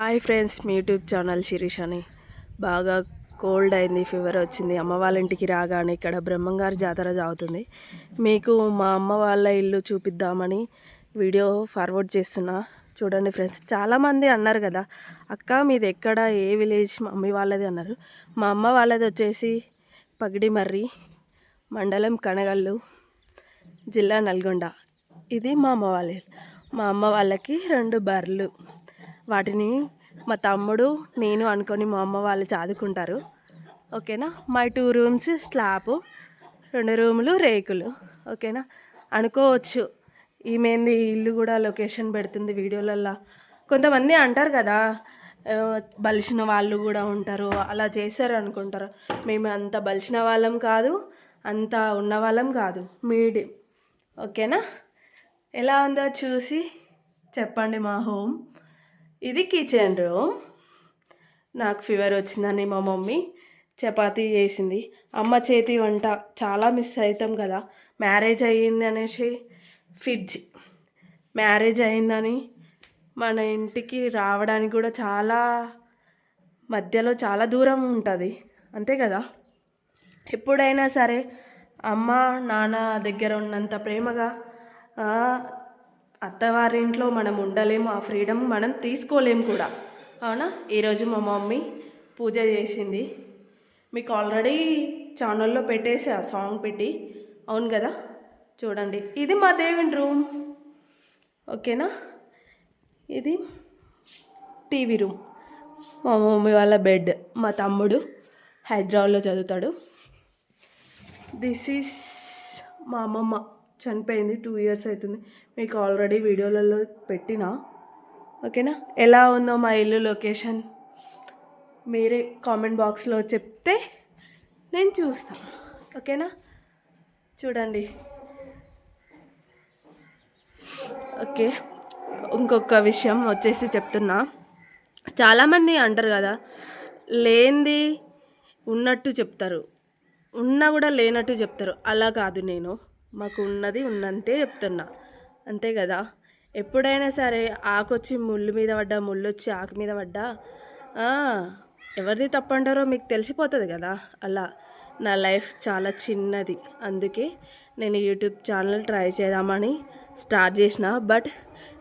Hi friends మీ YouTube channel Shirish అని. బాగా కోల్డ్ అయింది ఫీవర్ వచ్చింది. అమ్మ వాళ్ళ ఇంటికి రాగానే ఇక్కడ బ్రహ్మంగారి జాతర జాగుతుంది మీకు మా అమ్మ వాళ్ళ ఇల్లు చూపిద్దామని వీడియో ఫార్వర్డ్ చేస్తున్నా. చూడండి ఫ్రెండ్స్ చాలామంది అన్నారు కదా అక్క మీది ఎక్కడ? ఏ విలేజ్? మమ్మీ వాళ్ళది అన్నారు. మా అమ్మ వాళ్ళది వచ్చేసి పగిడిమర్రి మండలం కనగల్లు జిల్లా నల్గొండ. ఇది మా అమ్మ వాళ్ళ మా అమ్మ వాళ్ళకి రెండు బర్రెలు. వాటిని మా తమ్ముడు నేను అనుకొని మా అమ్మ వాళ్ళు చదువుకుంటారు ఓకేనా? మై టూ రూమ్స్ స్లాబ్ రెండు రూములు రేకులు. ఓకేనా? అనుకోవచ్చు. ఈమెంది ఇల్లు కూడా లొకేషన్ పెడుతుంది వీడియోలల్లో. కొంతమంది అంటారు కదా బలిసిన వాళ్ళు కూడా ఉంటారు అలా చేశారు అనుకుంటారు. మేము అంత బలిసిన వాళ్ళం కాదు అంత ఉన్న వాళ్ళం కాదు మీడియం. ఓకేనా? ఎలా ఉందో చూసి చెప్పండి మా హోమ్. ఇది కిచెన్ రూమ్ నాకు ఫీవర్ వచ్చిందని మా మమ్మీ చపాతీ చేసింది. అమ్మ చేతి వంట చాలా మిస్ అవుతాం కదా. మ్యారేజ్ అయ్యింది అనేసి ఫ్రిడ్జ్ మ్యారేజ్ అయిందని మన ఇంటికి రావడానికి కూడా చాలా మధ్యలో చాలా దూరం ఉంటుంది. అంతే కదా? ఎప్పుడైనా సరే అమ్మ నాన్న దగ్గర ఉన్నంత ప్రేమగా అత్తవారింట్లో మనం ఉండలేము ఆ ఫ్రీడమ్ మనం తీసుకోలేము కూడా. అవునా? ఈరోజు మా మమ్మీ పూజ చేసింది. మీకు ఆల్రెడీ ఛానల్లో పెట్టేసి ఆ సాంగ్ పెట్టి. అవును కదా? చూడండి. ఇది మా దేవుని రూమ్. ఓకేనా? ఇది టీవీ రూమ్. మా మమ్మీ వాళ్ళ బెడ్. మా తమ్ముడు హైదరాబాద్లో చదువుతాడు. దిస్ ఈస్ మా అమ్మమ్మ. చనిపోయింది టూ ఇయర్స్ అవుతుంది. మీకు ఆల్రెడీ వీడియోలలో పెట్టిన. ఓకేనా? ఎలా ఉందో మా ఇల్లు లొకేషన్ మీరే కామెంట్ బాక్స్లో చెప్తే నేను చూస్తాను ఓకేనా? చూడండి. ఓకే. ఇంకొక విషయం వచ్చేసి చెప్తున్నా. చాలామంది అంటారు కదా లేనిది ఉన్నట్టు చెప్తారు. ఉన్నా కూడా లేనట్టు చెప్తారు. అలా కాదు నేను. మాకు ఉన్నది ఉన్నంతే చెప్తున్నా. అంతే కదా? ఎప్పుడైనా సరే ఆకొచ్చి ముళ్ళు మీద పడ్డా ముళ్ళు వచ్చి ఆకు మీద పడ్డా ఎవరిది తప్పంటారో మీకు తెలిసిపోతుంది కదా? అలా. నా లైఫ్ చాలా చిన్నది. అందుకే నేను యూట్యూబ్ ఛానల్ ట్రై చేద్దామని స్టార్ట్ చేసిన. బట్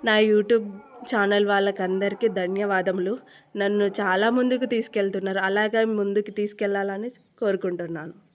నా యూట్యూబ్ ఛానల్ వాళ్ళకందరికీ ధన్యవాదములు. నన్ను చాలా ముందుకు తీసుకెళ్తున్నారు. అలాగే ముందుకు తీసుకెళ్ళాలని కోరుకుంటున్నాను.